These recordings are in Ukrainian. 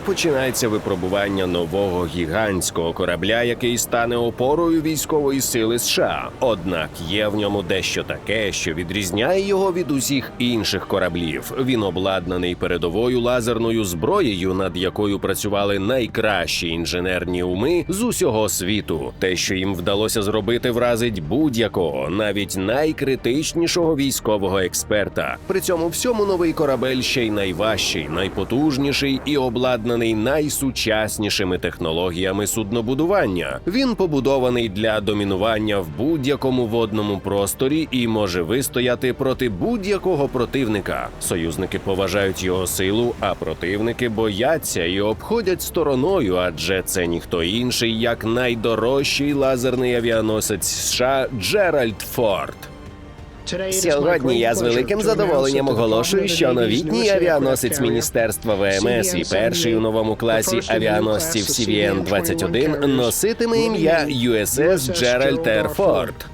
починається випробування нового гігантського корабля, який стане опорою військової сили США. Однак є в ньому дещо таке, що відрізняє його від усіх інших кораблів. Він обладнаний передовою лазерною зброєю, над якою працювали найкращі інженерні уми з усього світу. Те, що їм вдалося зробити, вразить будь-якого, навіть найкритичнішого військового експерта. При цьому всьому новий корабель ще й найважчий, найпотужніший і обладнаний найсучаснішими технологіями суднобудування. Він побудований для домінування в будь-якому водному просторі і може вистояти проти будь-якого противника. Союзники поважають його силу, а противники бояться і обходять стороною, адже це ніхто інший, як найдорожчий лазерний авіаносець США Джеральд Форд. Сьогодні я з великим задоволенням оголошую, що новітній авіаносець Міністерства ВМС і перший у новому класі авіаносців CVN-21 носитиме ім'я USS Gerald Р. Форд.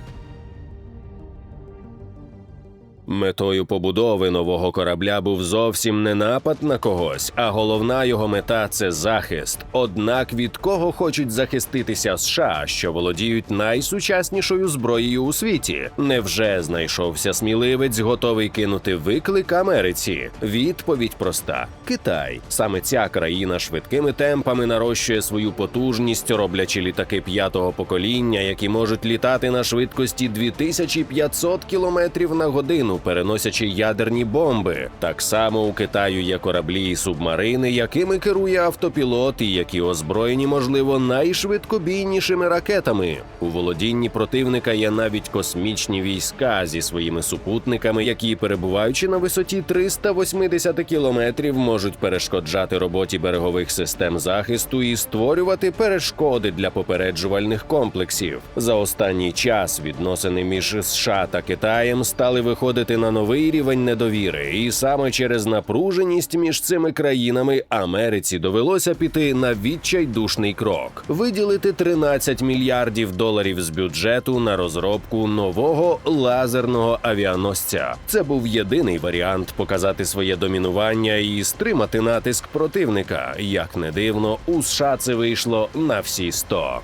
Метою побудови нового корабля був зовсім не напад на когось, а головна його мета це захист. Однак від кого хочуть захиститися США, що володіють найсучаснішою зброєю у світі? Невже знайшовся сміливець, готовий кинути виклик Америці? Відповідь проста: Китай. Саме ця країна швидкими темпами нарощує свою потужність, роблячи літаки п'ятого покоління, які можуть літати на швидкості 2500 км на годину, переносячи ядерні бомби. Так само у Китаю є кораблі і субмарини, якими керує автопілот, і які озброєні, можливо, найшвидкобійнішими ракетами. У володінні противника є навіть космічні війська зі своїми супутниками, які, перебуваючи на висоті 380 кілометрів, можуть перешкоджати роботі берегових систем захисту і створювати перешкоди для попереджувальних комплексів. За останній час відносини між США та Китаєм стали виходити на новий рівень недовіри, і саме через напруженість між цими країнами Америці довелося піти на відчайдушний крок, виділити 13 мільярдів доларів з бюджету на розробку нового лазерного авіаносця. Це був єдиний варіант показати своє домінування і стримати натиск противника. Як не дивно, у США це вийшло на всі 100.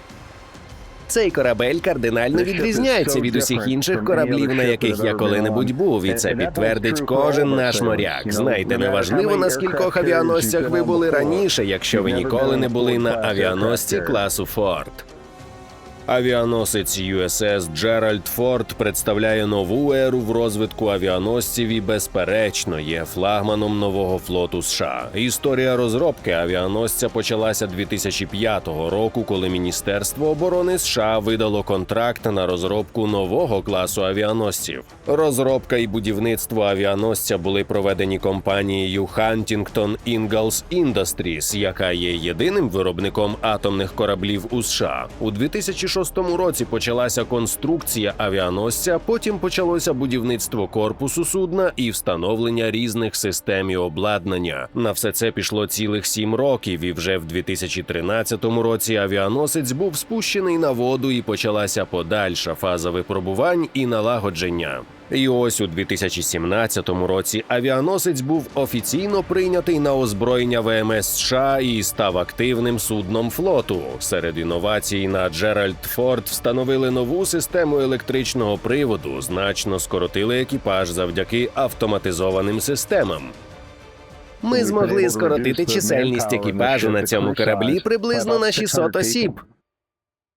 Цей корабель кардинально відрізняється від усіх інших кораблів, на яких я коли-небудь був, і це підтвердить кожен наш моряк. Знаєте, неважливо на скількох авіаносцях ви були раніше, якщо ви ніколи не були на авіаносці класу Форд. Авіаносець USS Джеральд Форд представляє нову еру в розвитку авіаносців і, безперечно, є флагманом нового флоту США. Історія розробки авіаносця почалася 2005 року, коли Міністерство оборони США видало контракт на розробку нового класу авіаносців. Розробка і будівництво авіаносця були проведені компанією Huntington Ingalls Industries, яка є єдиним виробником атомних кораблів у США. У 2006 році почалася конструкція авіаносця. Потім почалося будівництво корпусу судна і встановлення різних систем і обладнання. На все це пішло цілих сім років, і вже в 2013 році авіаносець був спущений на воду і почалася подальша фаза випробувань і налагодження. І ось у 2017 році авіаносець був офіційно прийнятий на озброєння ВМС США і став активним судном флоту. Серед інновацій на Джеральд Форд встановили нову систему електричного приводу, значно скоротили екіпаж завдяки автоматизованим системам. Ми змогли скоротити чисельність екіпажу на цьому кораблі приблизно на 600 осіб.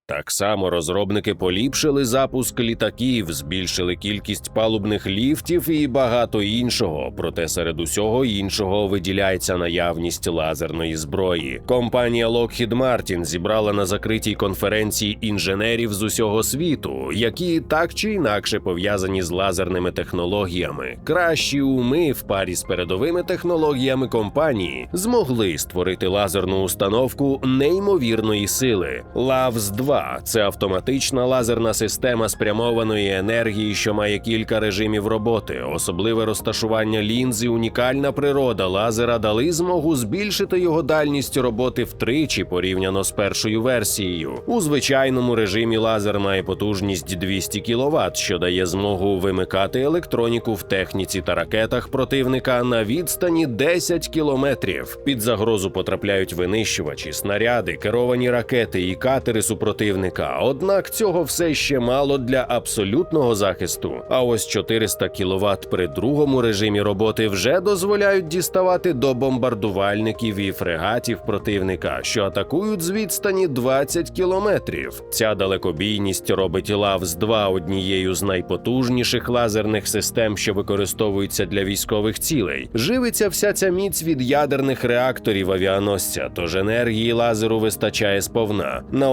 Так само розробники поліпшили запуск літаків, збільшили кількість палубних ліфтів і багато іншого. Проте серед усього іншого виділяється наявність лазерної зброї. Компанія Lockheed Martin зібрала на закритій конференції інженерів з усього світу, які так чи інакше пов'язані з лазерними технологіями. Кращі уми в парі з передовими технологіями компанії змогли створити лазерну установку неймовірної сили. Лавс 2 2 це автоматична лазерна система спрямованої енергії, що має кілька режимів роботи. Особливе розташування лінз і унікальна природа лазера дали змогу збільшити його дальність роботи втричі порівняно з першою версією. У звичайному режимі лазер має потужність 200 кВт, що дає змогу вимикати електроніку в техніці та ракетах противника на відстані 10 кілометрів. Під загрозу потрапляють винищувачі, снаряди, керовані ракети і катери супротивника. Однак цього все ще мало для абсолютного захисту. А ось 400 кВт при другому режимі роботи вже дозволяють діставати до бомбардувальників і фрегатів противника, що атакують з відстані 20 кілометрів. Ця далекобійність робить лавз 2 однією з найпотужніших лазерних систем, що використовуються для військових цілей. Живиться вся ця міць від ядерних реакторів авіаносця, тож енергії лазеру вистачає сповна. На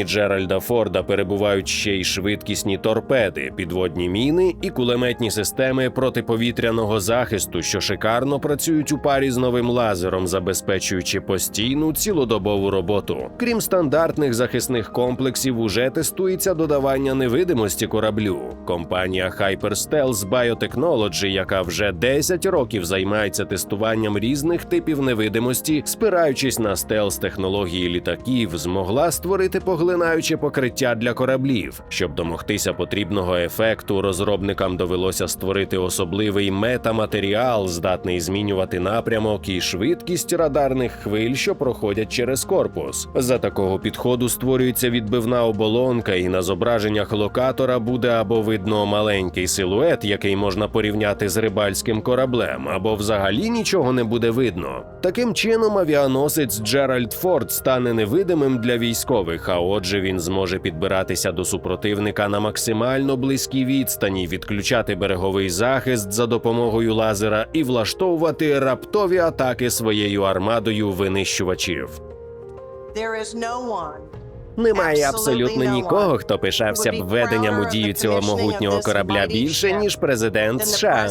озброєнні Джеральда Форда перебувають ще й швидкісні торпеди, підводні міни і кулеметні системи протиповітряного захисту, що шикарно працюють у парі з новим лазером, забезпечуючи постійну цілодобову роботу. Крім стандартних захисних комплексів, уже тестується додавання невидимості кораблю. Компанія Hyperstealth Biotechnology, яка вже 10 років займається тестуванням різних типів невидимості, спираючись на стелс технології літаків, змогла створити поглинаюче покриття для кораблів. Щоб домогтися потрібного ефекту, розробникам довелося створити особливий метаматеріал, здатний змінювати напрямок і швидкість радарних хвиль, що проходять через корпус. За такого підходу створюється відбивна оболонка, і на зображеннях локатора буде або видно маленький силует, який можна порівняти з рибальським кораблем, або взагалі нічого не буде видно. Таким чином, авіаносець Джеральд Форд стане невидимим для військових, а отже, він зможе підбиратися до супротивника на максимально близькій відстані, відключати береговий захист за допомогою лазера і влаштовувати раптові атаки своєю армадою винищувачів. Немає абсолютно нікого, хто пишався б введенням у дію цього могутнього корабля більше ніж президент США.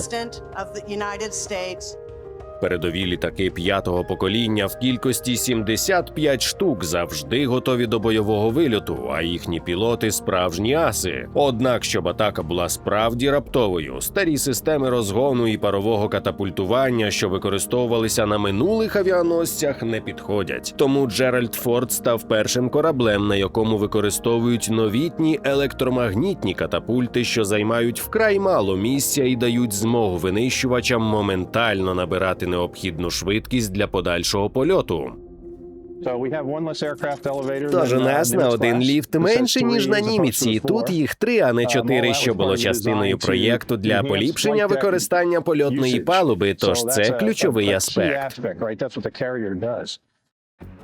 Передові літаки п'ятого покоління в кількості 75 штук завжди готові до бойового вильоту, а їхні пілоти справжні аси. Однак, щоб атака була справді раптовою, старі системи розгону і парового катапультування, що використовувалися на минулих авіаносцях, не підходять. Тому Джеральд Форд став першим кораблем, на якому використовують новітні електромагнітні катапульти, що займають вкрай мало місця і дають змогу винищувачам моментально набирати необхідну швидкість для подальшого польоту. Тож у нас на один ліфт менше ніж на німіці. і Тут їх три, а не чотири, що було частиною проєкту для поліпшення використання польотної палуби. Тож це ключовий аспект.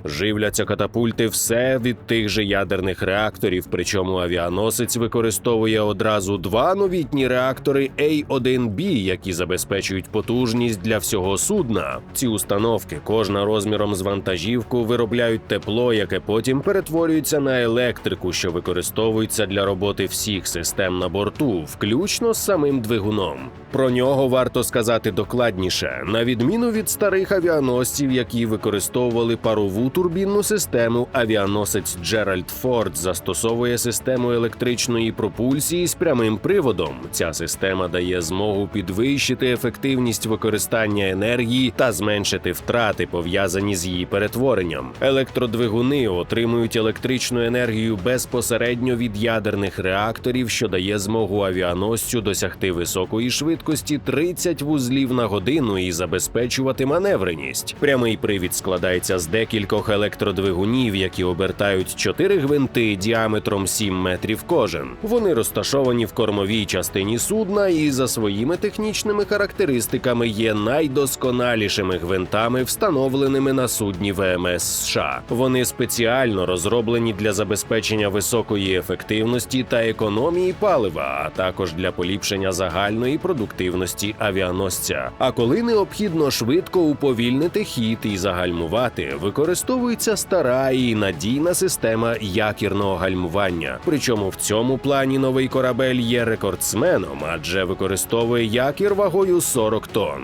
Живляться катапульти все від тих же ядерних реакторів. Причому авіаносець використовує одразу два новітні реактори A1B, які забезпечують потужність для всього судна. Ці установки, кожна розміром з вантажівку, виробляють тепло, яке потім перетворюється на електрику, що використовується для роботи всіх систем на борту, включно з самим двигуном. Про нього варто сказати докладніше, на відміну від старих авіаносців, які використовували парову турбінну систему, авіаносець Джеральд Форд застосовує систему електричної пропульсії з прямим приводом. Ця система дає змогу підвищити ефективність використання енергії та зменшити втрати, пов'язані з її перетворенням. Електродвигуни отримують електричну енергію безпосередньо від ядерних реакторів, що дає змогу авіаносцю досягти високої швидкості 30 вузлів на годину і забезпечувати маневреність. Прямий привід складається з декількох електродвигунів, які обертають чотири гвинти діаметром 7 метрів кожен. Вони розташовані в кормовій частині судна і за своїми технічними характеристиками є найдосконалішими гвинтами, встановленими на судні ВМС США. Вони спеціально розроблені для забезпечення високої ефективності та економії палива, а також для поліпшення загальної продуктивності авіаносця. А коли необхідно швидко уповільнити хід і загальмувати, використовується стара і надійна система якірного гальмування. Причому в цьому плані новий корабель є рекордсменом, адже використовує якір вагою 40 тонн.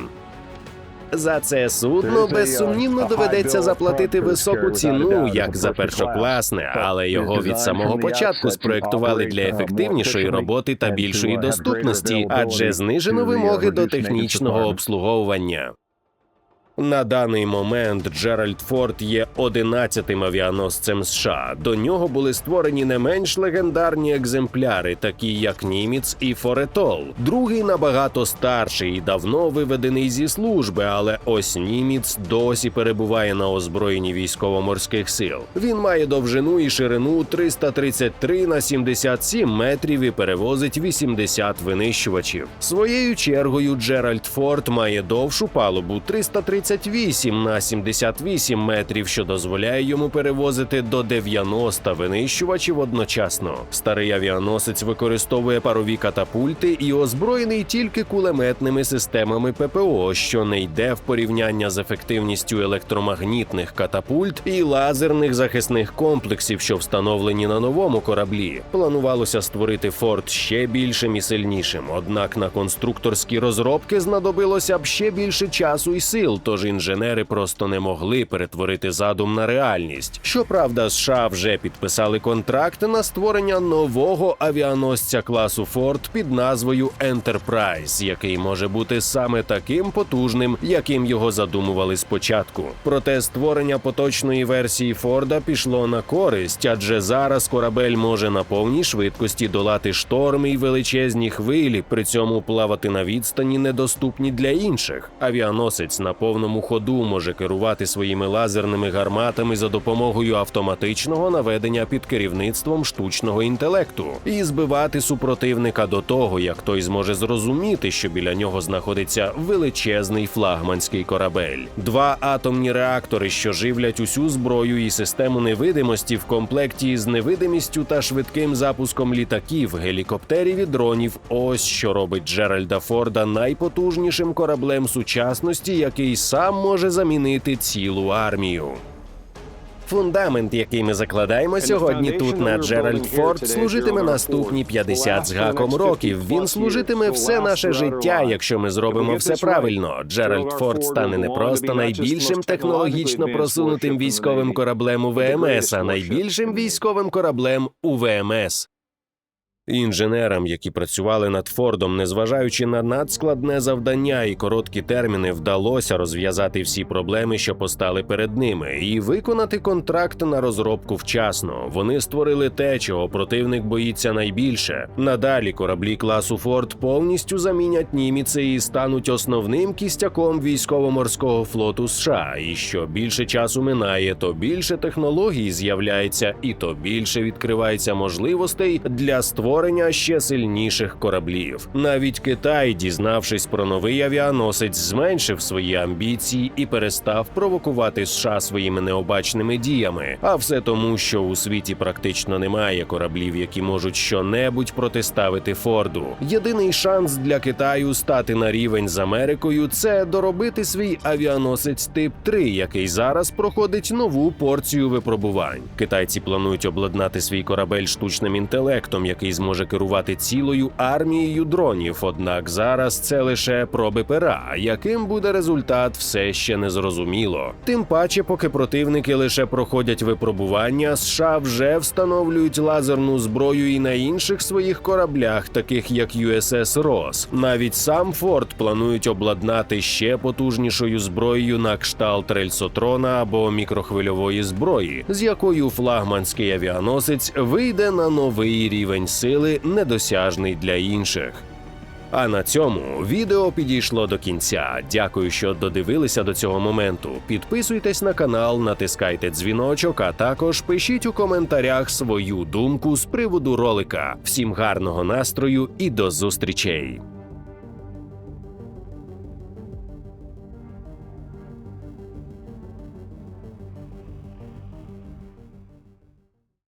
За це судно безсумнівно доведеться заплатити високу ціну, як за першокласне, але його від самого початку спроектували для ефективнішої роботи та більшої доступності, адже знижено вимоги до технічного обслуговування. На даний момент Джеральд Форд є 11-тим авіаносцем США. До нього були створені не менш легендарні екземпляри, такі як Німіц і Форетол. Другий набагато старший і давно виведений зі служби, але ось Німіц досі перебуває на озброєнні військово-морських сил. Він має довжину і ширину 333 на 77 метрів і перевозить 80 винищувачів. Своєю чергою Джеральд Форд має довшу палубу 338 на 78 метрів, що дозволяє йому перевозити до 90 винищувачів одночасно. Старий авіаносець використовує парові катапульти і озброєний тільки кулеметними системами ППО, що не йде в порівняння з ефективністю електромагнітних катапульт і лазерних захисних комплексів, що встановлені на новому кораблі. Планувалося створити форт ще більшим і сильнішим. Однак на конструкторські розробки знадобилося б ще більше часу і сил. Тож інженери просто не могли перетворити задум на реальність. Щоправда, США вже підписали контракт на створення нового авіаносця класу Форд під назвою Enterprise, який може бути саме таким потужним, яким його задумували спочатку. Проте створення поточної версії Форда пішло на користь, адже зараз корабель може на повній швидкості долати шторми й величезні хвилі, при цьому плавати на відстані недоступні для інших. Авіаносець на повному ходу може керувати своїми лазерними гарматами за допомогою автоматичного наведення під керівництвом штучного інтелекту і збивати супротивника до того, як той зможе зрозуміти, що біля нього знаходиться величезний флагманський корабель. Два атомні реактори, що живлять усю зброю і систему невидимості в комплекті з невидимістю та швидким запуском літаків, гелікоптерів і дронів. Ось що робить Джеральда Форда найпотужнішим кораблем сучасності, який сам може замінити цілу армію. Фундамент, який ми закладаємо сьогодні тут на Джеральд Форд, служитиме наступні 50 з гаком років. Він служитиме все наше життя, якщо ми зробимо все правильно. Джеральд Форд стане не просто найбільшим технологічно просунутим військовим кораблем у ВМС, а найбільшим військовим кораблем у ВМС. Інженерам, які працювали над Фордом, незважаючи на надскладне завдання і короткі терміни, вдалося розв'язати всі проблеми, що постали перед ними, і виконати контракт на розробку вчасно. Вони створили те, чого противник боїться найбільше. Надалі кораблі класу Форд повністю замінять німіці і стануть основним кістяком військово-морського флоту США. І що більше часу минає, то більше технологій з'являється, і то більше відкривається можливостей для створення ще сильніших кораблів. Навіть Китай, дізнавшись про новий авіаносець, зменшив свої амбіції і перестав провокувати США своїми необачними діями. А все тому, що у світі практично немає кораблів, які можуть щонебудь протиставити Форду. Єдиний шанс для Китаю стати на рівень з Америкою це доробити свій авіаносець тип 3, який зараз проходить нову порцію випробувань. Китайці планують обладнати свій корабель штучним інтелектом, який зможе керувати цілою армією дронів. Однак зараз це лише проби пера. Яким буде результат, все ще не зрозуміло. Тим паче, поки противники лише проходять випробування, США вже встановлюють лазерну зброю і на інших своїх кораблях, таких як USS Ross. Навіть сам Форд планують обладнати ще потужнішою зброєю на кшталт рельсотрона або мікрохвильової зброї, з якою флагманський авіаносець вийде на новий рівень сили, недосяжний для інших. А на цьому відео підійшло до кінця. Дякую, що додивилися до цього моменту. Підписуйтесь на канал, натискайте дзвіночок, а також пишіть у коментарях свою думку з приводу ролика. Всім гарного настрою і до зустрічей!